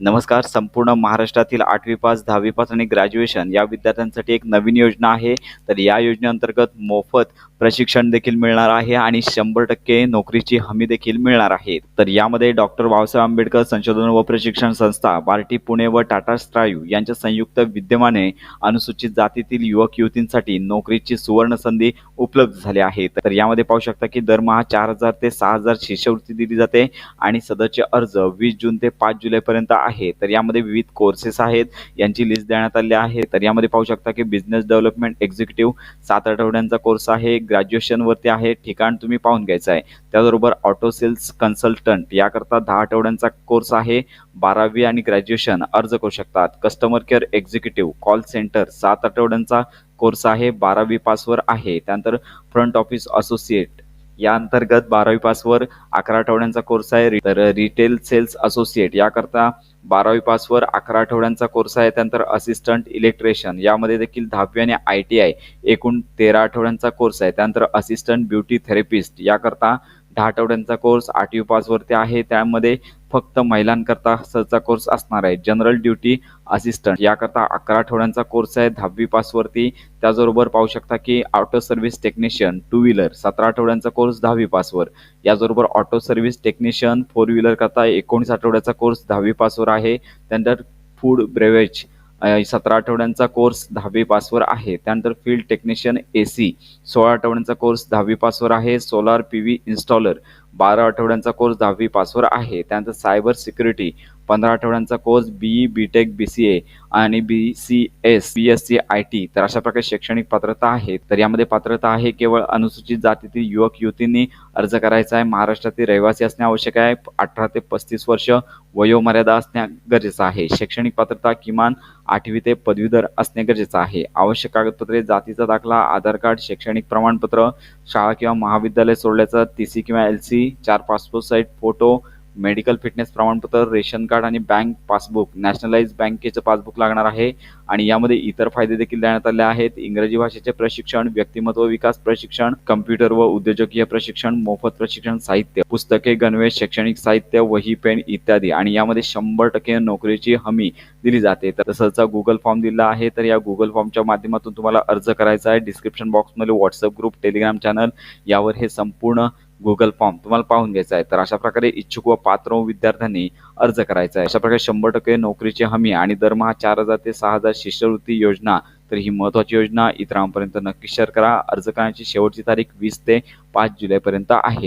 नमस्कार संपूर्ण महाराष्ट्रातील आठवी पास दहावी पास आणि ग्रॅज्युएशन या विद्यार्थ्यांसाठी एक नवीन योजना आहे. तर या योजनेअंतर्गत मोफत प्रशिक्षण देखील मिळणार आहे आणि शंभर टक्के नोकरीची हमी देखील मिळणार आहे. तर यामध्ये डॉक्टर बाबासाहेब आंबेडकर संशोधन व प्रशिक्षण संस्था बार्टी पुणे व टाटा स्ट्रायू यांच्या संयुक्त विद्यमाने अनुसूचित जातीतील युवक युवतींसाठी नोकरीची सुवर्ण संधी उपलब्ध झाली आहे. तर यामध्ये पाहू शकता की दरमहा चार हजार ते सहा हजार शिष्यवृत्ती दिली जाते आणि सदरचे अर्ज वीस जून ते पाच जुलैपर्यंत आहे. तर यामध्ये विविध कोर्सेस आहेत यांची लिस्ट देण्यात आली आहे. तर यामध्ये पाहू शकता की बिझनेस डेव्हलपमेंट एक्झिक्युटिव्ह सात आठवड्यांचा कोर्स आहे ग्रॅज्युएशनवरती आहे ठिकाण तुम्ही पाहून घ्यायचं आहे. त्याचबरोबर ऑटो सेल्स कन्सल्टंट याकरता दहा आठवड्यांचा कोर्स आहे बारावी आणि ग्रॅज्युएशन अर्ज करू शकतात. Customer care executive call centre सात आठवड्यांचा कोर्स आहे बारावी पासवर आहे. त्यानंतर फ्रंट ऑफिस असोसिएट या अंतर्गत बारावी पासवर अकरा आठवड्यांचा कोर्स आहे. तर रिटेल सेल्स असोसिएट याकरता बारावी पासवर अकरा आठवड्यांचा कोर्स आहे. त्यानंतर असिस्टंट इलेक्ट्रिशियन यामध्ये देखील दहावी आणि आय टी आय एकूण तेरा आठवड्यांचा कोर्स आहे. त्यानंतर असिस्टंट ब्युटी थेरपिस्ट याकरता दहा आठवड्यांचा कोर्स आठवी पासवरती आहे. त्यामध्ये फक्त महिलांकरता सरचा कोर्स असणार आहे. जनरल ड्युटी असिस्टंट याकरता अकरा आठवड्यांचा कोर्स आहे. दहावी पासवरती त्याचबरोबर पाहू शकता की auto service technician two wheeler सतरा आठवड्यांचा कोर्स दहावी पासवर याचबरोबर auto service technician four wheeler करता एकोणीस आठवड्याचा कोर्स दहावी पासवर आहे. त्यानंतर फूड ब्रेवेज सतरा आठवड्यांचा कोर्स दहावी पासवर आहे. त्यानंतर फील्ड टेक्निशियन ए सी सोळा आठवड्यांचा कोर्स दहावी पासवर आहे. सोलार पी व्ही इन्स्टॉलर बारा आठवड्यांचा कोर्स दहावी पासवर आहे. त्यानंतर सायबर सिक्युरिटी पंधरा आठवड्यांचा course B B tech B C A आणि B C S B S C I T तर अशा प्रकारे शैक्षणिक पात्रता आहे. तर यामध्ये पात्रता आहे केवळ अनुसूचित जातीतील युवक युवतींनी अर्ज करायचा आहे. महाराष्ट्रातील रहिवासी असणे आवश्यक आहे. अठरा ते पस्तीस वर्ष वयोमर्यादा असणे गरजेचं आहे. शैक्षणिक पात्रता किमान आठवी ते पदवीधर असणे गरजेचं आहे. आवश्यक कागदपत्रे जातीचा दाखला आधार कार्ड शैक्षणिक प्रमाणपत्र शाळा किंवा महाविद्यालय सोडल्याचं टी सी किंवा एल सी चार passport size photo medical fitness प्रमाणपत्र रेशन कार्ड आणि बँक पासबुक नॅशनलाइज बँकेचं पासबुक लागणार आहे. आणि यामध्ये इतर फायदे देखील देण्यात आले आहेत. इंग्रजी भाषेचे प्रशिक्षण व्यक्तिमत्व विकास प्रशिक्षण कम्प्युटर व उद्योजकीय प्रशिक्षण मोफत प्रशिक्षण साहित्य पुस्तके गणवेश शैक्षणिक साहित्य वही पेन इत्यादी. आणि यामध्ये शंभर टक्के नोकरीची हमी दिली जाते. तर तसंच गुगल फॉर्म दिला आहे. तर या गुगल फॉर्मच्या माध्यमातून तुम्हाला अर्ज करायचा आहे. डिस्क्रिप्शन बॉक्समध्ये व्हॉट्सअप ग्रुप टेलिग्राम चॅनल यावर हे संपूर्ण गुगल फॉर्म तुम्हाला पाहून घ्यायचा आहे. तर अशा प्रकारे इच्छुक व पात्र विद्यार्थ्यांनी अर्ज करायचा आहे. अशा प्रकारे शंभर टक्के नोकरीची हमी आणि दरमहा चार हजार ते सहा हजार शिष्यवृत्ती योजना तर ही महत्वाची योजना इतरांपर्यंत नक्की शेअर करा. अर्ज करण्याची शेवटची तारीख वीस ते पाच जुलैपर्यंत आहे.